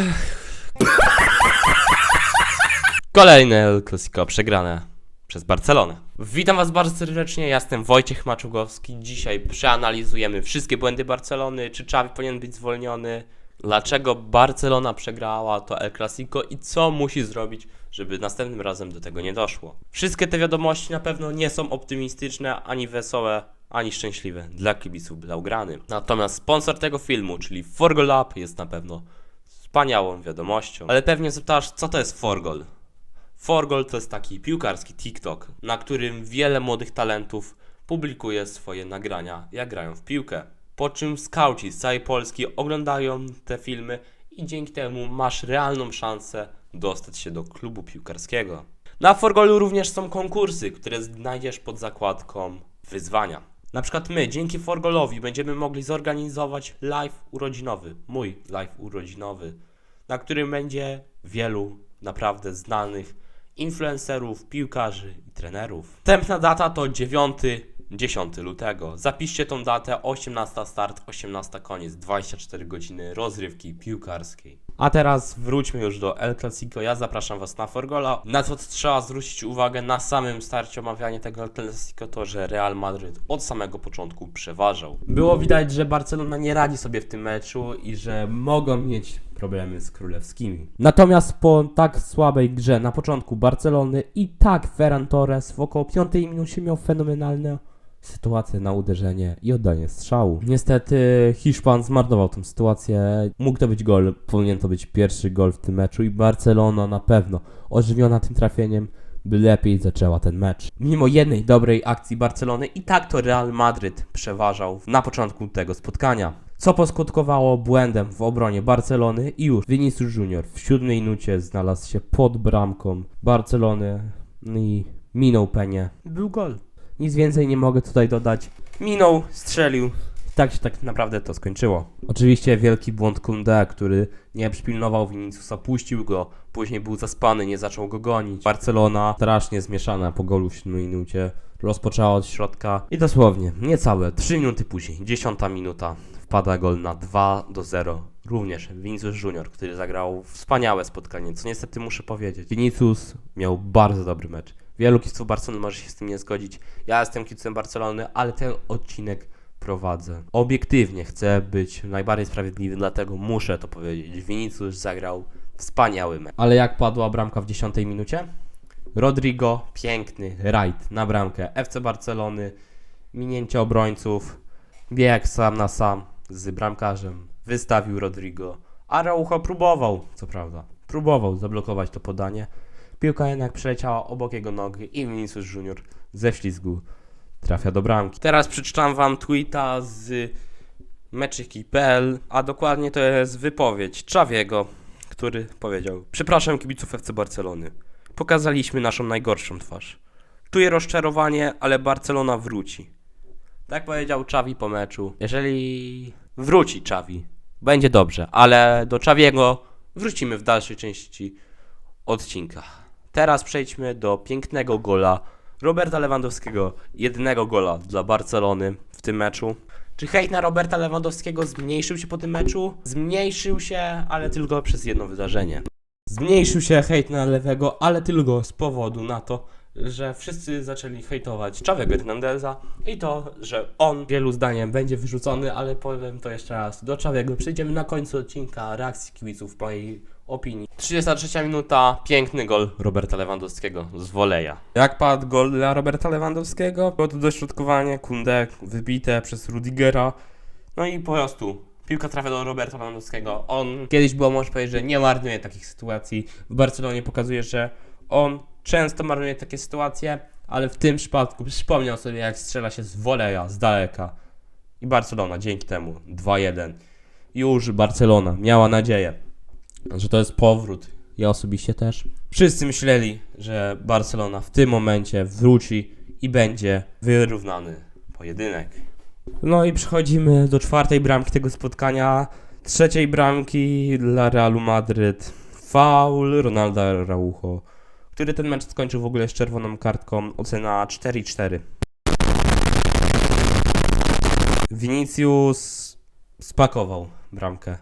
Kolejne El Clasico przegrane przez Barcelonę. Witam Was bardzo serdecznie, ja jestem Wojciech Maczugowski. Dzisiaj przeanalizujemy wszystkie błędy Barcelony, czy Xavi powinien być zwolniony, dlaczego Barcelona przegrała to El Clasico i co musi zrobić, żeby następnym razem do tego nie doszło. Wszystkie te wiadomości na pewno nie są optymistyczne, ani wesołe, ani szczęśliwe dla kibiców Blaugrany. Natomiast sponsor tego filmu, czyli Forgolab jest na pewno wspaniałą wiadomością. Ale pewnie zapytasz, co to jest Forgol? Forgol to jest taki piłkarski TikTok, na którym wiele młodych talentów publikuje swoje nagrania, jak grają w piłkę. Po czym skauci z całej Polski oglądają te filmy i dzięki temu masz realną szansę dostać się do klubu piłkarskiego. Na Forgolu również są konkursy, które znajdziesz pod zakładką wyzwania. Na przykład my, dzięki Forgolowi, będziemy mogli zorganizować live urodzinowy, mój live urodzinowy, na którym będzie wielu naprawdę znanych influencerów, piłkarzy i trenerów. Wstępna data to 9-10 lutego. Zapiszcie tą datę 18 start, 18 koniec, 24 godziny rozrywki piłkarskiej. A teraz wróćmy już do El Clasico. Ja zapraszam Was na Forgola. Na co trzeba zwrócić uwagę na samym starcie omawiania tego El Clasico to, że Real Madryt od samego początku przeważał. Było widać, że Barcelona nie radzi sobie w tym meczu i że mogą mieć problemy z królewskimi. Natomiast po tak słabej grze na początku Barcelony i tak Ferran Torres w około 5 minucie miał fenomenalne sytuację na uderzenie i oddanie strzału. Niestety Hiszpan zmarnował tę sytuację. Mógł to być gol, powinien to być pierwszy gol w tym meczu i Barcelona na pewno ożywiona tym trafieniem by lepiej zaczęła ten mecz. Mimo jednej dobrej akcji Barcelony i tak to Real Madryt przeważał na początku tego spotkania. Co poskutkowało błędem w obronie Barcelony i już Vinicius Junior w siódmej minucie znalazł się pod bramką Barcelony i minął penię. Był gol. Nic więcej nie mogę tutaj dodać. Minął, strzelił. I tak się tak naprawdę to skończyło. Oczywiście wielki błąd Kunde, który nie przypilnował Viniciusa, puścił go, później był zaspany, nie zaczął go gonić. Barcelona strasznie zmieszana po golu w 7 minucie. Rozpoczęła od środka i dosłownie niecałe 3 minuty później, 10 minuta, wpada gol na 2 do 0. Również Vinicius Junior, który zagrał wspaniałe spotkanie, co niestety muszę powiedzieć. Vinicius miał bardzo dobry mecz. Wielu kibiców Barcelony może się z tym nie zgodzić. Ja jestem kibicem Barcelony, ale ten odcinek prowadzę. Obiektywnie chcę być najbardziej sprawiedliwy, dlatego muszę to powiedzieć. Vinicius zagrał wspaniały mecz. Ale jak padła bramka w 10 minucie? Rodrigo, piękny rajd na bramkę FC Barcelony, minięcie obrońców, bieg sam na sam z bramkarzem, wystawił Rodrigo. Araujo próbował, co prawda, próbował zablokować to podanie. Piłka jednak przeleciała obok jego nogi i Vinicius Junior ze ślizgu trafia do bramki. Teraz przeczytam wam tweeta z meczyki.pl, a dokładnie to jest wypowiedź Czawiego, który powiedział Przepraszam kibiców FC Barcelony. Pokazaliśmy naszą najgorszą twarz. Czuję rozczarowanie, ale Barcelona wróci. Tak powiedział Czawi po meczu. Jeżeli wróci Czawi, będzie dobrze, ale do Czawiego wrócimy w dalszej części odcinka. Teraz przejdźmy do pięknego gola Roberta Lewandowskiego. Jednego gola dla Barcelony w tym meczu. Czy hejt na Roberta Lewandowskiego zmniejszył się po tym meczu? Zmniejszył się, ale tylko przez jedno wydarzenie. Zmniejszył się hejt na lewego, ale tylko z powodu na to, że wszyscy zaczęli hejtować Chavego Hernandeza i to, że on wielu zdaniem będzie wyrzucony, ale powiem to jeszcze raz. Do Chavego przejdziemy na końcu odcinka reakcji kibiców w mojej opinii. 33 minuta, piękny gol Roberta Lewandowskiego z woleja. Jak padł gol dla Roberta Lewandowskiego? Było to dośrodkowanie, Kunde wybite przez Rudigera. No i po prostu piłka trafia do Roberta Lewandowskiego. On kiedyś było, można powiedzieć, że nie marnuje takich sytuacji. W Barcelonie pokazuje, że on często marnuje takie sytuacje, ale w tym przypadku przypomniał sobie, jak strzela się z woleja, z daleka. I Barcelona dzięki temu 2-1. Już Barcelona miała nadzieję, że to jest powrót. Ja osobiście też. Wszyscy myśleli, że Barcelona w tym momencie wróci i będzie wyrównany pojedynek. No i przechodzimy do czwartej bramki tego spotkania. Trzeciej bramki dla Realu Madryt. Faul Ronalda Araujo, który ten mecz skończył w ogóle z czerwoną kartką. Ocena 4-4. Vinicius spakował bramkę.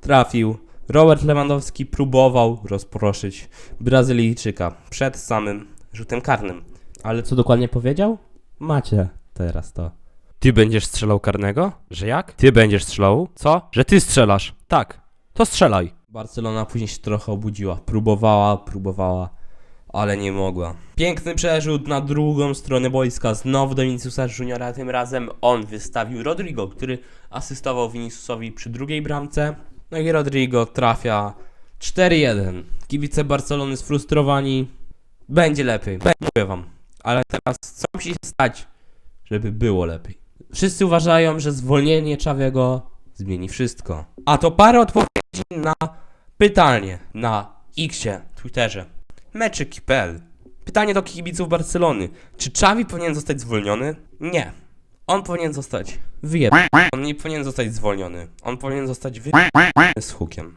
Trafił, Robert Lewandowski próbował rozproszyć Brazylijczyka przed samym rzutem karnym. Ale co dokładnie powiedział? Macie teraz to. Ty będziesz strzelał karnego? Że jak? Ty będziesz strzelał? Co? Że ty strzelasz. Tak. To strzelaj. Barcelona później się trochę obudziła. Próbowała, próbowała, ale nie mogła. Piękny przerzut na drugą stronę boiska. Znowu do Viniciusa Juniora. Tym razem on wystawił Rodrigo, który asystował Viniciusowi przy drugiej bramce. No i Rodrigo trafia 4-1. Kibice Barcelony sfrustrowani. Będzie lepiej. Mówię wam. Ale teraz co musi stać, żeby było lepiej? Wszyscy uważają, że zwolnienie Czawiego zmieni wszystko. A to parę odpowiedzi na pytanie na Xie, Twitterze. Meczyk.pl Pytanie do kibiców Barcelony. Czy Czawi powinien zostać zwolniony? Nie. On powinien zostać wyjebany. On nie powinien zostać zwolniony. On powinien zostać wyjebany z hukiem.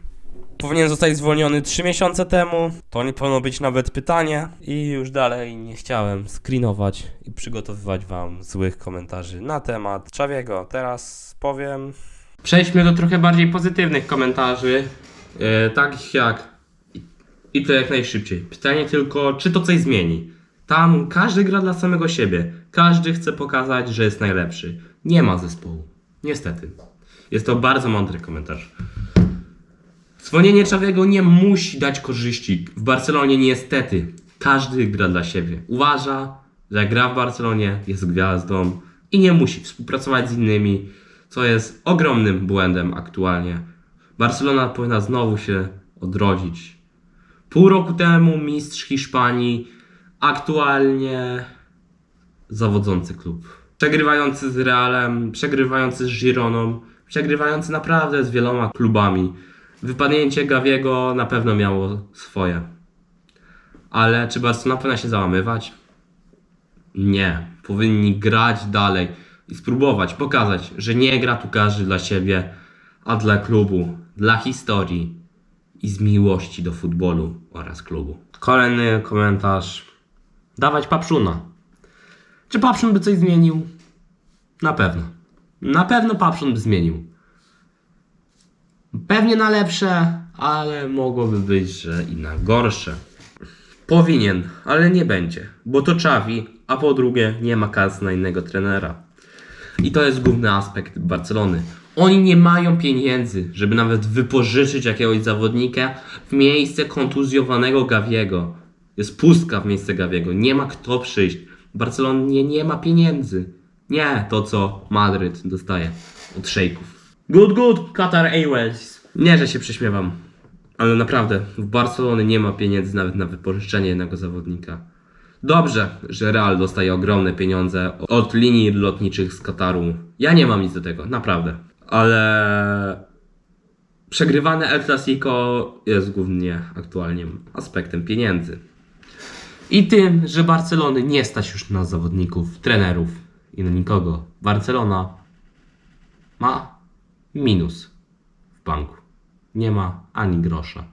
Powinien zostać zwolniony 3 miesiące temu. To nie powinno być nawet pytanie. I już dalej nie chciałem screenować i przygotowywać wam złych komentarzy na temat Czawiego. Teraz powiem. Przejdźmy do trochę bardziej pozytywnych komentarzy. E, takich jak. I- to jak najszybciej. Pytanie tylko, czy to coś zmieni? Tam każdy gra dla samego siebie. Każdy chce pokazać, że jest najlepszy. Nie ma zespołu. Niestety. Jest to bardzo mądry komentarz. Zwolnienie Czawiego nie musi dać korzyści. W Barcelonie niestety każdy gra dla siebie. Uważa, że gra w Barcelonie, jest gwiazdą i nie musi współpracować z innymi, co jest ogromnym błędem aktualnie. Barcelona powinna znowu się odrodzić. Pół roku temu mistrz Hiszpanii, aktualnie zawodzący klub. Przegrywający z Realem, przegrywający z Gironą, przegrywający naprawdę z wieloma klubami. Wypadnięcie Gawiego na pewno miało swoje. Ale czy Barcelona powinna się załamywać? Nie. Powinni grać dalej i spróbować pokazać, że nie gra tu każdy dla siebie, a dla klubu, dla historii i z miłości do futbolu oraz klubu. Kolejny komentarz. Dawać Papszuna. Czy Papszun by coś zmienił? Na pewno. Na pewno Papszun by zmienił. Pewnie na lepsze, ale mogłoby być, że i na gorsze. Powinien, ale nie będzie, bo to Czawi, a po drugie nie ma kasy na innego trenera. I to jest główny aspekt Barcelony. Oni nie mają pieniędzy, żeby nawet wypożyczyć jakiegoś zawodnika w miejsce kontuzjowanego Gawiego. Jest pustka w miejsce Gawiego. Nie ma kto przyjść. Barcelonie nie ma pieniędzy. Nie to, co Madryt dostaje od szejków. Good, good, Qatar Airways. Nie, że się prześmiewam. Ale naprawdę, w Barcelony nie ma pieniędzy nawet na wypożyczenie jednego zawodnika. Dobrze, że Real dostaje ogromne pieniądze od linii lotniczych z Kataru. Ja nie mam nic do tego, naprawdę. Ale przegrywane El Clasico jest głównie aktualnie aspektem pieniędzy. I tym, że Barcelony nie stać już na zawodników, trenerów i na nikogo. Barcelona ma minus w banku. Nie ma ani grosza.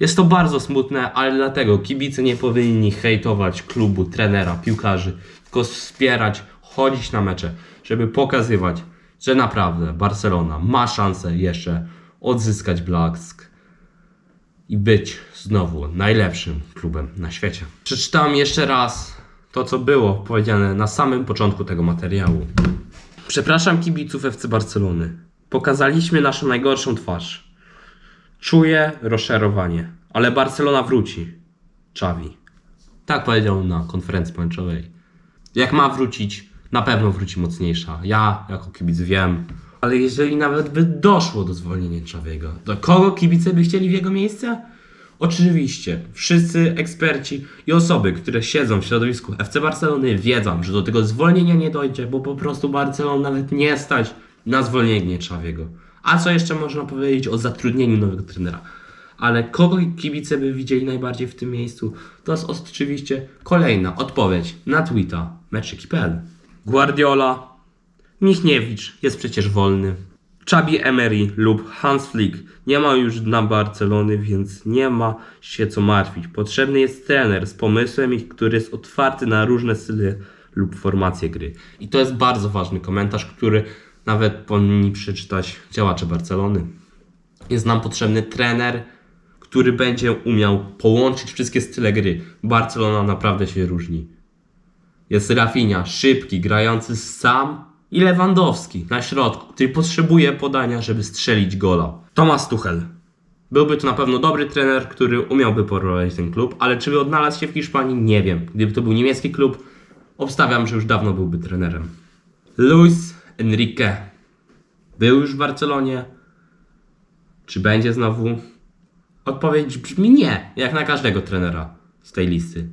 Jest to bardzo smutne, ale dlatego kibice nie powinni hejtować klubu, trenera, piłkarzy, tylko wspierać, chodzić na mecze, żeby pokazywać, że naprawdę Barcelona ma szansę jeszcze odzyskać blask i być znowu najlepszym klubem na świecie. Przeczytałem jeszcze raz to, co było powiedziane na samym początku tego materiału. Przepraszam kibiców FC Barcelony. Pokazaliśmy naszą najgorszą twarz. Czuję rozczarowanie, ale Barcelona wróci. Czawi. Tak powiedział na konferencji meczowej. Jak ma wrócić, na pewno wróci mocniejsza. Ja jako kibic wiem. Ale jeżeli nawet by doszło do zwolnienia Czawiego, do kogo kibice by chcieli w jego miejsce? Oczywiście, wszyscy eksperci i osoby, które siedzą w środowisku FC Barcelony wiedzą, że do tego zwolnienia nie dojdzie, bo po prostu Barcelona nawet nie stać na zwolnienie Czawiego. A co jeszcze można powiedzieć o zatrudnieniu nowego trenera? Ale kogo kibice by widzieli najbardziej w tym miejscu? To jest oczywiście kolejna odpowiedź na tweeta meczyki.pl. Guardiola, Michniewicz jest przecież wolny. Chabi Emery lub Hans Flick nie ma już dna Barcelony, więc nie ma się co martwić. Potrzebny jest trener z pomysłem, który jest otwarty na różne style lub formacje gry. I to jest bardzo ważny komentarz, który nawet powinni przeczytać działacze Barcelony. Jest nam potrzebny trener, który będzie umiał połączyć wszystkie style gry. Barcelona naprawdę się różni. Jest Rafinha, szybki, grający sam i Lewandowski na środku, który potrzebuje podania, żeby strzelić gola. Thomas Tuchel. Byłby to na pewno dobry trener, który umiałby prowadzić ten klub, ale czy by odnalazł się w Hiszpanii? Nie wiem. Gdyby to był niemiecki klub, obstawiam, że już dawno byłby trenerem. Luis Enrique. Był już w Barcelonie. Czy będzie znowu? Odpowiedź brzmi nie, jak na każdego trenera z tej listy.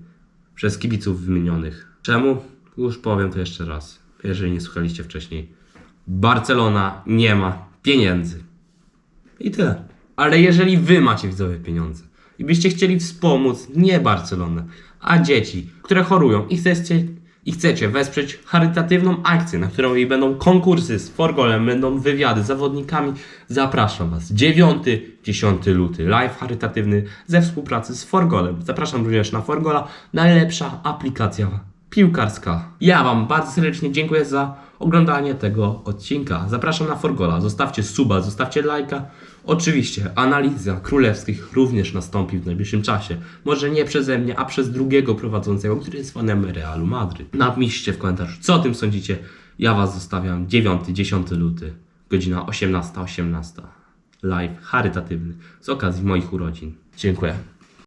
Przez kibiców wymienionych. Czemu? Już powiem to jeszcze raz, jeżeli nie słuchaliście wcześniej. Barcelona nie ma pieniędzy. I tyle. Ale jeżeli wy macie widzowie pieniądze i byście chcieli wspomóc nie Barcelonę, a dzieci, które chorują i chcecie, i chcecie wesprzeć charytatywną akcję, na którą jej będą konkursy z Forgolem, będą wywiady z zawodnikami, zapraszam Was. 9-10 luty, live charytatywny ze współpracy z Forgolem. Zapraszam również na Forgola, najlepsza aplikacja piłkarska. Ja Wam bardzo serdecznie dziękuję za oglądanie tego odcinka. Zapraszam na Forgola, zostawcie suba, zostawcie lajka. Oczywiście analiza królewskich również nastąpi w najbliższym czasie. Może nie przeze mnie, a przez drugiego prowadzącego, który jest fanem Realu Madryt. Napiszcie w komentarzu, co o tym sądzicie. Ja Was zostawiam 9-10 luty, godzina 18.18. Live charytatywny z okazji moich urodzin. Dziękuję.